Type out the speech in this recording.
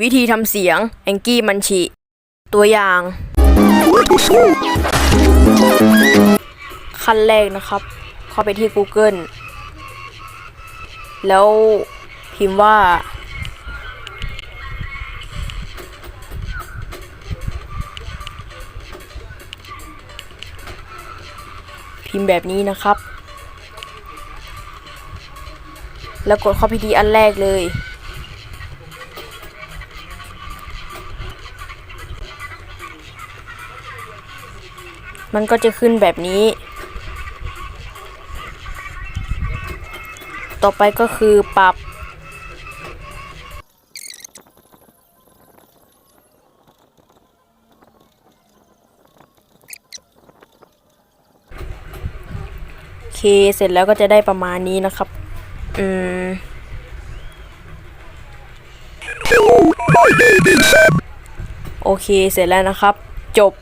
วิธีทำเสียงแองกี้มันชิตัวอย่าง ขั้นแรกนะครับ เข้าไปที่ Google แล้วพิมพ์ว่า พิมพ์แบบนี้นะครับ แล้วกดเข้าไปที่อันแรกเลย มันก็จะขึ้นแบบนี้ ต่อไปก็คือปรับโอเคเสร็จแล้วก็จะได้ประมาณนี้นะครับ อืม โอเค เสร็จแล้วนะครับ จบ